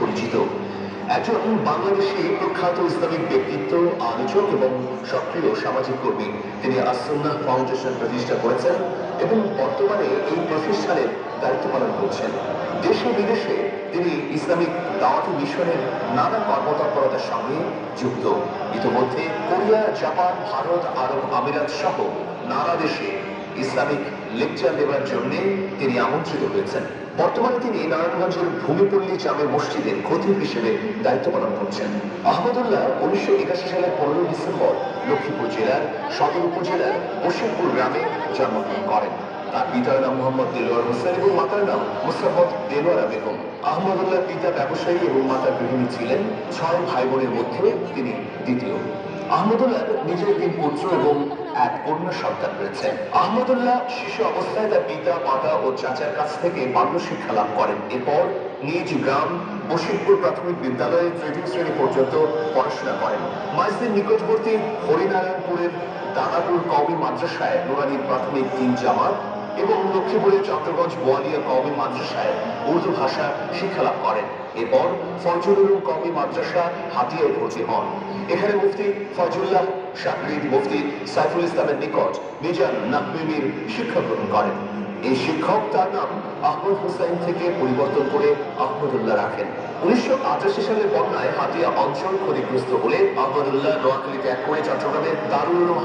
পরিচিত। একজন বাংলাদেশি প্রখ্যাত ইসলামিক ব্যক্তিত্ব, আলোচক এবং সক্রিয় সামাজিক কর্মী। তিনি আসন্না ফাউন্ডেশন প্রতিষ্ঠা করেছেন এবং বর্তমানে এই প্রতিষ্ঠানের দায়িত্ব পালন করছেন। দেশে বিদেশে তিনি ইসলামিক দাওয়াতি মিশনের নানা কর্মতৎপরতার সঙ্গে যুক্ত। ইতিমধ্যে কোরিয়া, জাপান, ভারত, আরব আমিরাত সহ নানা দেশে ইসলামিক লেকচার দেওয়ার জন্য তিনি আমন্ত্রিত হয়েছেন। বর্তমানে তিনি নারায়ণগঞ্জের ভূমিপল্লী জামে মসজিদের খতিব হিসেবে দায়িত্ব পালন করছেন। আহমদুল্লাহ উনিশশো একাশি সালের পনেরোই ডিসেম্বর লক্ষ্মীপুর জেলার সদর উপজেলার বশিরপুর গ্রামে জন্মগ্রহণ করেন। তার পিতার নাম মোহাম্মদ দেলোয়ার হোসেন এবং মাতার নাম মুসাফত দেলোয়ারা বেগম। আহমদুল্লাহ পিতা ব্যবসায়ী এবং মাতা গৃহিণী ছিলেন। ছয় ভাই বোনের মধ্যে তিনি দ্বিতীয়। আহমদুল্লাহ নিজের তিন পুত্র এবং এক কন্যা সন্তান রয়েছে। আহমদুল্লাহ শিশু অবস্থায় তার পিতা, মাতা ও চাচার কাছ থেকে বাল্য শিক্ষা লাভ করেন। এরপর নিজ গ্রাম বশিরপুর প্রাথমিক বিদ্যালয়ে তৃতীয় শ্রেণি পর্যন্ত পড়াশোনা করেন। মাইসদের নিকটবর্তী হরিনারায়ণপুরের দানাপুর কবি মাদ্রাসায় নুরানি প্রাথমিক তিন জামাত এবং লক্ষ্মীপুরের চন্দ্রগঞ্জ বোয়ালিয়া কওমি মাদ্রাসায় উর্দু ভাষা শিক্ষালাভ করেন। এরপর ফজলুল কওমি মাদ্রাসা হাতিয়ায় ভর্তি হন। এখানে মুফতি ফজলুল্লাহ শাকরিদ মুফতি সাইফুল ইসলামের নিকট মিজান নাকমিমির শিক্ষা গ্রহণ করেন। এই শিক্ষক তার নাম আহমদ হুসাইন থেকে পরিবর্তন করে আহমদুল্লাহ রাখেন। উনিশশো আটাশি সালের বন্যায় হাতিয়া অঞ্চল ক্ষতিগ্রস্ত হলে আহমদুল্লাহ নোয়াখালী ত্যাগ করে চট্টগ্রামের দারুল উলুম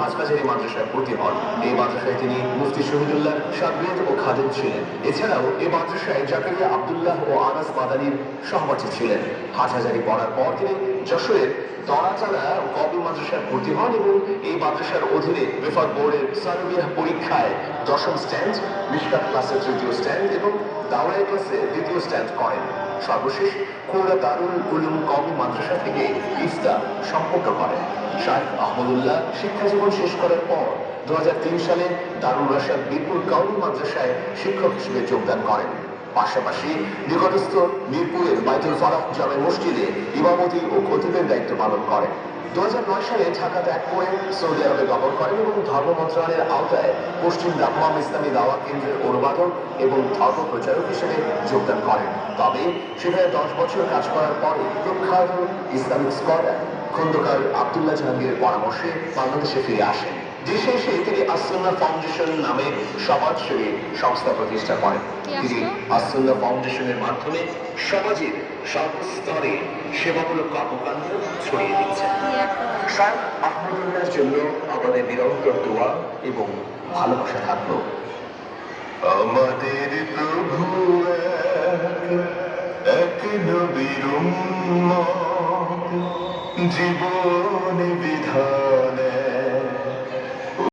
মাদ্রাসায় ভর্তি হন। এই মাদ্রাসায় তিনি মুফতি শহীদুল্লাহ সাবরেদ ও খাদেম ছিলেন। এছাড়াও এই মাদ্রাসায় জাকারিয়া আব্দুল্লাহ ও আনাস মাদানির সহপাঠী ছিলেন। হাটহাজারি পড়ার পর তিনি যশোরের দরাচালা কবি মাদ্রাসায় ভর্তি হন এবং এই মাদ্রাসার অধীনে রেফার বোর্ডের সারবিয়া পরীক্ষায় দশম স্ট্যান্ড মিশকাত ক্লাসের তৃতীয় স্ট্যান্ড এবং দাওরাই ক্লাসে দ্বিতীয় স্ট্যান্ড করেন। সর্বশেষ খুলনা দারুল উলুম কবি মাদ্রাসা থেকে ইফতা সম্পর্ক করেন। শাহেখ আহমদুল্লাহ শিক্ষা জীবন শেষ করার পর দুহাজার তিন সালে দারুল রাশাদ বীরপুর কাউমি মাদ্রাসায় শিক্ষক হিসেবে যোগদান করেন। পাশাপাশি নিকটস্থ মিরপুরের বাইতুল ফারাহ জামে মসজিদে ইমামতি ও খতিবের দায়িত্ব পালন করেন। দু হাজার নয় সালে ঢাকা ত্যাগ করে সৌদি আরবে গমন করেন এবং ধর্ম মন্ত্রণালয়ের আওতায় পশ্চিম দাম্মাম ইসলামী দাওয়া কেন্দ্রের অনুবাদক এবং ধর্ম প্রচারক হিসেবে যোগদান করেন। তবে সেখানে দশ বছর কাজ করার পরে প্রখ্যাত ইসলামিক স্কলার খন্দকার আবদুল্লাহ জাহাঙ্গীরের পরামর্শে বাংলাদেশে ফিরে আসেন। এসে তিনি ফাউন্ডেশন নামে সমাজসেবী সংস্থা প্রতিষ্ঠা করেন। তিনি ফাউন্ডেশনের মাধ্যমে সমাজের সর্বস্তরে সেবামূলক কর্মকাণ্ড ছড়িয়ে দিচ্ছেন। শাহ আহমদুল্লাহর জন্য আমাদের নিরন্তর দোয়া এবং ভালোবাসা থাকল। আমাদের প্রভু এক নবীর জীবন বিধান